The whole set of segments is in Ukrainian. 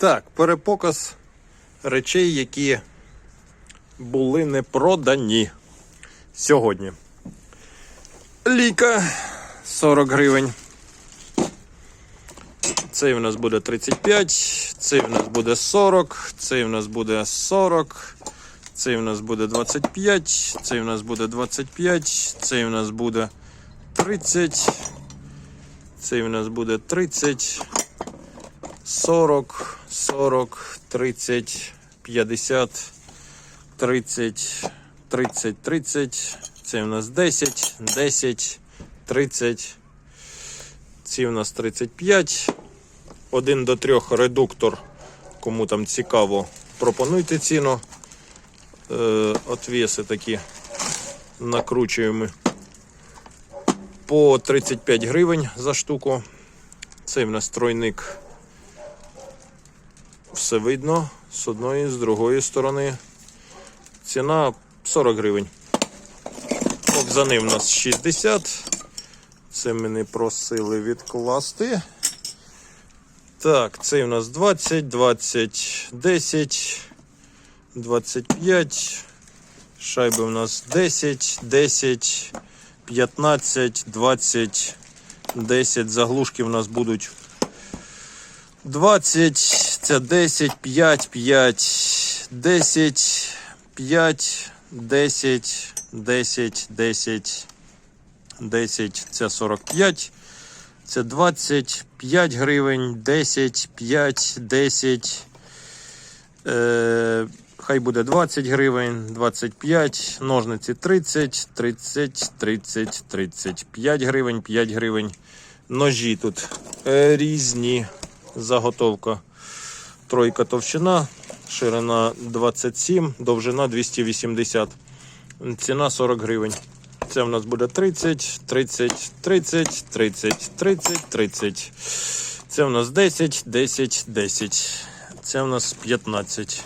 Так, перепоказ речей, які були не продані сьогодні. Ліка 40 гривень. Цей в нас буде 35, цей в нас буде 40, цей в нас буде 40, цей в нас буде 25, цей в нас буде 25, цей в нас буде 30, цей в нас буде 30, 40, 40, 30, 50, 30, 30, 30. Це у нас 10, 10, 30. Ці у нас 35. 1 до 3 редуктор. Кому там цікаво, пропонуйте ціну. Е, отвеси такі накручуємо по 35 гривень за штуку. Цей в нас тройник все видно з одної, з другої сторони. Ціна 40 гривень. Кобзани в нас 60. Це мене просили відкласти. Так, цей у нас 20, 20, 10, 25. Шайби у нас 10, 10, 15, 20, 10. Заглушки в нас будуть 20, це 10, 5, 5, 10, 5, 10, 10, 10, 10, це 45, це 20, 5 гривень, 10, 5, 10, е, хай буде 20 гривень, 25, ножниці 30, 30, 30, 30, 5 гривень, 5 гривень. Ножі тут е, різні заготовка. Тройка товщина, ширина 27, довжина 280. Ціна 40 гривень. Це в нас буде 30, 30, 30, 30, 30, 30. Це в нас 10, 10, 10. Це в нас 15.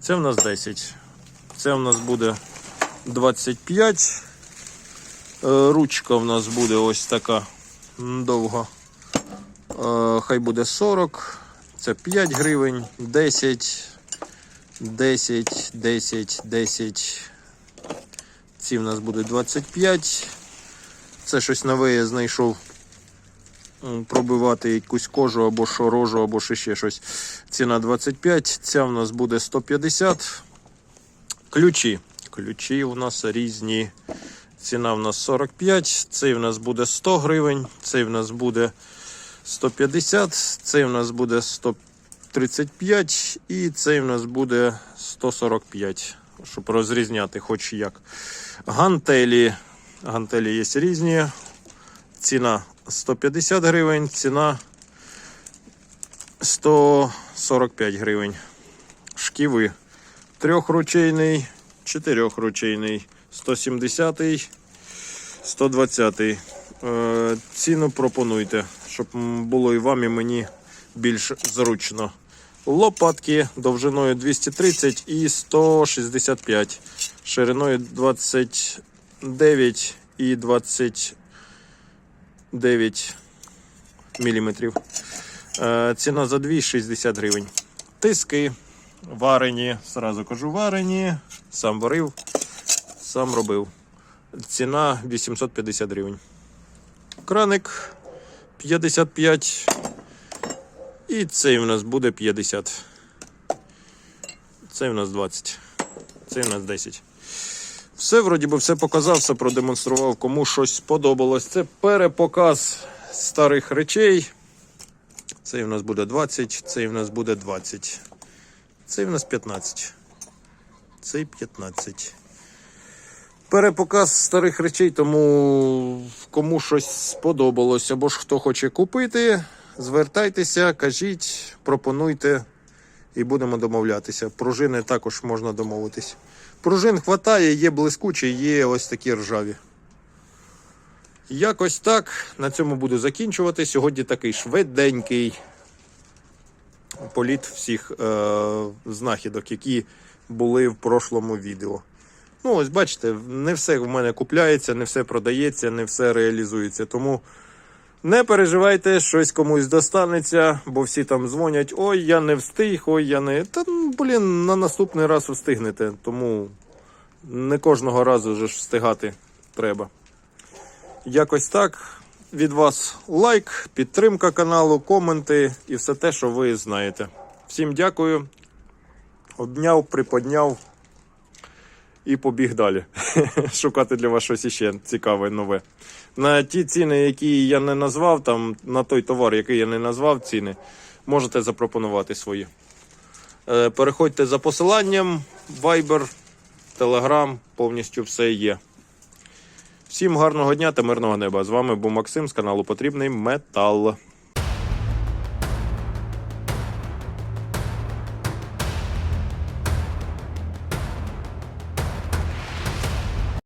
Це в нас 10. Це в нас буде 25. Е, Ручка в нас буде ось така довга. Е, Хай буде 40. Це 5 гривень, 10, 10, 10, 10. Ці в нас буде 25. Це щось нове я знайшов. Пробивати якусь кожу або що рожу, або ще щось. Ціна 25. Ця в нас буде 150. Ключі. Ключі у нас різні. Ціна в нас 45. Цей в нас буде 100 гривень. Цей в нас буде 150. Цей в нас буде 135. І цей в нас буде 145. Щоб розрізняти хоч як. Гантелі. Гантелі є різні. Ціна 150 гривень, ціна 145 гривень. Шківи. Трьохручейний, чотирьохручейний, 170, 120. Е, ціну пропонуйте, щоб було і вам, і мені більш зручно. Лопатки довжиною 230 і 165, шириною 29 і 29 міліметрів. Е, Ціна за 2 60 гривень. Тиски варені, зразу кажу, варені, сам варив, сам робив. Ціна 850 гривень. Краник 55. І цей у нас буде 50. Цей у нас 20. Цей у нас 10. Все, вроді би, все показав, все продемонстрував, кому щось сподобалось. Це перепоказ старих речей. Цей у нас буде 20, цей у нас буде 20. Цей у нас 15. Цей 15. Перепоказ старих речей, тому кому щось сподобалось, або ж хто хоче купити, звертайтеся, кажіть, пропонуйте і будемо домовлятися. Пружини також можна домовитись. Пружин хватає, є блискучі, є ось такі ржаві. Якось так. На цьому буду закінчувати. Сьогодні такий швиденький політ всіх е- знахідок, які були в прошлому відео. Ну, ось бачите, не все в мене купляється, не все продається, не все реалізується. Тому Не переживайте, щось комусь достанеться, бо всі там дзвонять: ой, я не встиг, ой, я не. Та ну, блін, на наступний раз встигнете. Тому не кожного разу же ж встигати треба. Якось так. Від вас лайк, підтримка каналу, коменти і все те, що ви знаєте. Всім дякую. Обняв, приподняв і побіг далі. Шукати для вас щось іще цікаве нове. На ті ціни, які я не назвав, там на той товар, який я не назвав ціни, можете запропонувати свої. Е, Переходьте за посиланням, Viber, Telegram, повністю все є. Всім гарного дня та мирного неба. З вами був Максим з каналу Потрібний Метал.